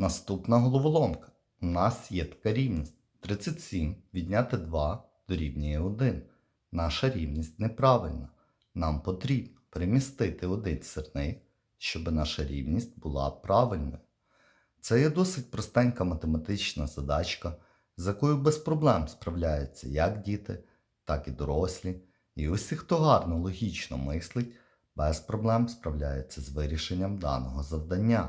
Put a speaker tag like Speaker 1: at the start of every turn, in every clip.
Speaker 1: Наступна головоломка. У нас є така рівність. 37 відняти 2 дорівнює 1. Наша рівність неправильна. Нам потрібно перемістити один сірник, щоб наша рівність була правильною. Це є досить простенька математична задачка, з якою без проблем справляються як діти, так і дорослі. І усі, хто гарно логічно мислить, без проблем справляється з вирішенням даного завдання.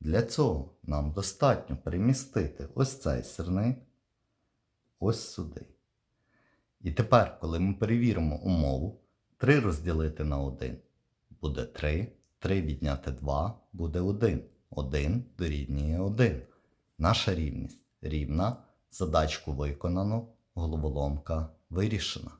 Speaker 1: Для цього нам достатньо перемістити ось цей сирник ось сюди. І тепер, коли ми перевіримо умову, 3 розділити на 1 буде 3, 3 відняти 2 буде 1. 1 дорівнює 1. Наша рівність рівна, задачку виконано, головоломка вирішена.